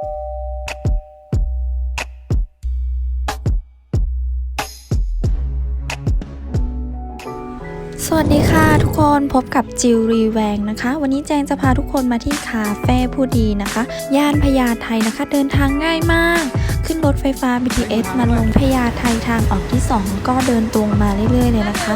สวัสดีค่ะทุกคนพบกับจิวรีแวงนะคะ วันนี้แจงจะพาทุกคนมาที่คาเฟ่ผู้ดีนะคะ ย่านพญาไทนะคะ เดินทางง่ายมาก ขึ้นรถไฟฟ้า BTS มาลงพญาไททางออกที่ 2 ก็เดินตรงมาเรื่อยๆเลยนะคะ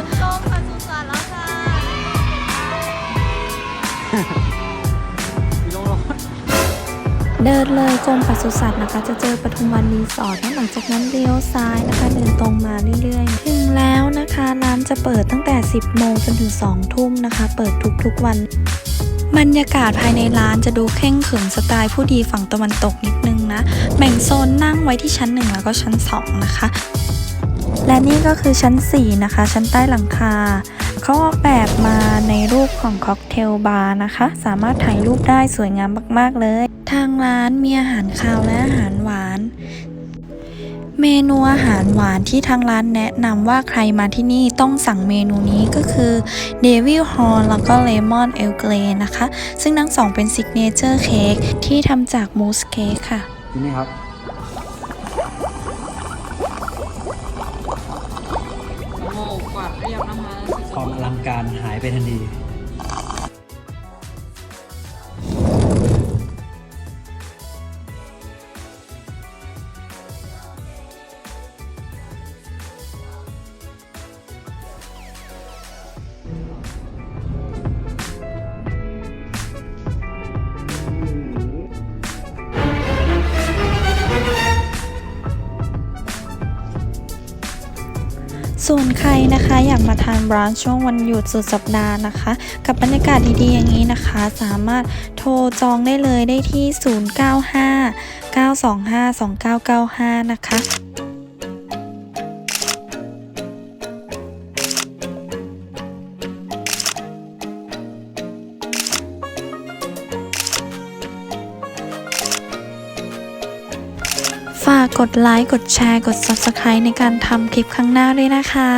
เดินเลยกรมปศุสัตว์นะคะ จะเจอปทุมวันรีสอร์ทหลังจากนั้นเลี้ยวซ้ายนะคะ เดินตรงมาเรื่อยๆ ถึงแล้วนะคะ ร้านจะเปิดตั้งแต่ 10 โมงจนถึง 2 ทุ่มนะคะ เปิดทุกๆวัน บรรยากาศภายในร้านจะดูเข่งขรึมสไตล์ผู้ดีฝั่งตะวันตกนิดนึงนะ แบ่งโซนนั่งไว้ที่ชั้น 1 แล้วก็ชั้น 2 นะคะ และนี่ก็คือชั้น 4 นะคะ ชั้นใต้หลังคาเขาออกแบบมาในรูปของค็อกเทลบาร์นะคะ สามารถถ่ายรูปได้สวยงามมาก ๆ เลยางร้านมีอาหารคาวและอาหารหวาน เมนูอาหารหวานที่ทางร้านแนะนำว่าใครมาที่นี่ต้องสั่งเมนูนี้ก็คือเดวิลฮอ l แล้วก็เลมอนเอลเกรนะคะ ซึ่งทั้งสองเป็นซิกเนเจอร์เค้กที่ทำจากมูสเค้กค่ะที่นี่ครับโอ้โหกวาดเรียบนะคะความอลังการหายไปทันที ส่วนใครนะคะอยากมาทานบรานช์ช่วงวันหยุดสุดสัปดาห์นะคะ กับบรรยากาศดีๆอย่างนี้นะคะ สามารถโทรจองได้เลยได้ที่ 095 925 2995 นะคะ ฝากกดไลค์ กดแชร์ กด Subscribe ในการทำคลิปข้างหน้าด้วยนะคะ